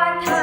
কথা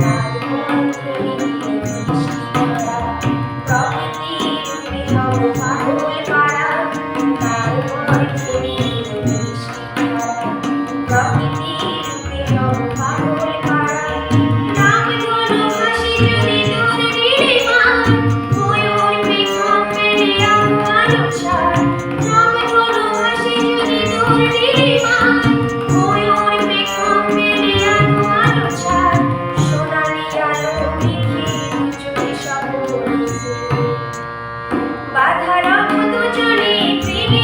Bye.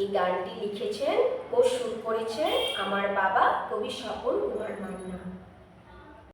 এই গানটি লিখেছেন ও সুর করেছেন আমার বাবা কবি স্বপন কুমার মান্না।